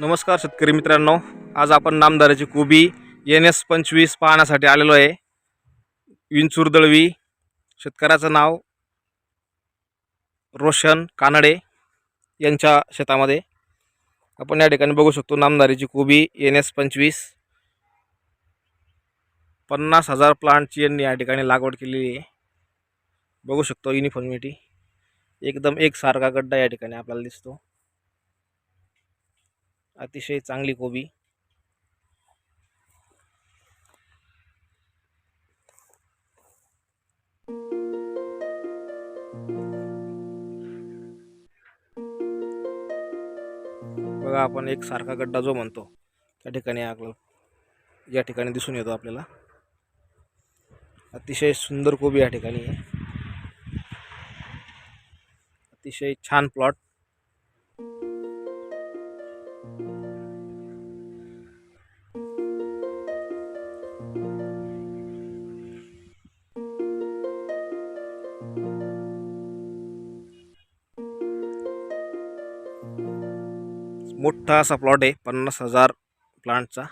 नमस्कार शेतकरी मित्रांनो. आज आपण नामदाराची कोबी एन एस पंचवीस पाहण्यासाठी आलेलो आहे. विंचूर दळवी शेतकऱ्याचं नाव रोशन कानडे यांच्या शेतामध्ये. आपण या ठिकाणी बघू शकतो नामदारीची कोबी एन एस पंचवीस. पन्नास हजार प्लांटची यांनी या ठिकाणी लागवड केलेली आहे. बघू शकतो युनिफॉर्मिटी. एकदम एकसारखा गड्डा या ठिकाणी आपल्याला दिसतो. अतिशय चांगली कोबी. बघा आपण एक सारखा गड्डा जो म्हणतो त्या ठिकाणी आपलं या ठिकाणी दिसून येतो आपल्याला. अतिशय सुंदर कोबी या ठिकाणी आहे. अतिशय छान प्लॉट मोठा असा प्लॉट आहे पन्नास हजार प्लांटचा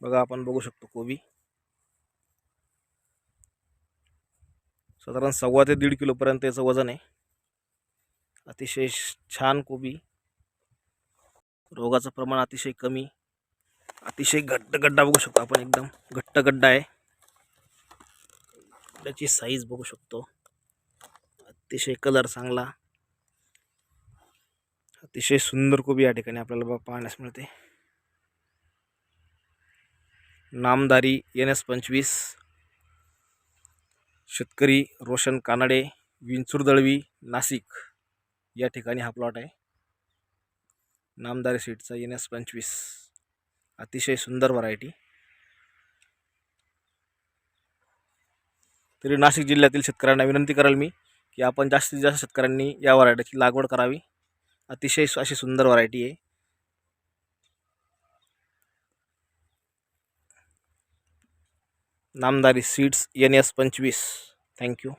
बघा आपण बघू शकतो कोबी. साधारण सव्वा ते दीड किलोपर्यंत याचं वजन आहे. अतिशय छान कोबी. रोगाचं प्रमाण अतिशय कमी. अतिशय घट्ट गड्डा बघू शकतो आपण एकदम. घट्ट गड्डा आहे. त्याची साईज बघू शकतो. अतिशय कलर चांगला. अतिशय सुंदर कोबी या ठिकाणी आपल्याला बघ- पाहण्यास मिळते. नामदारी एन एस पंचवीस शेतकरी रोशन कानडे विंचूर दळवी नाशिक या ठिकाणी हा प्लॉट आहे. नामदारी सीटचा एन एस पंचवीस. अतिशय सुंदर व्हरायटी तरी नाशिक जिल्ह्यातील शेतकऱ्यांना विनंती कराल मी की आपण जास्तीत जास्त शेतकऱ्यांनी या व्हरायटीची लागवड करावी. अतिशय अशी सुंदर व्हरायटी आहे. नामदारी सीड्स एन एस पंचवीस. Thank you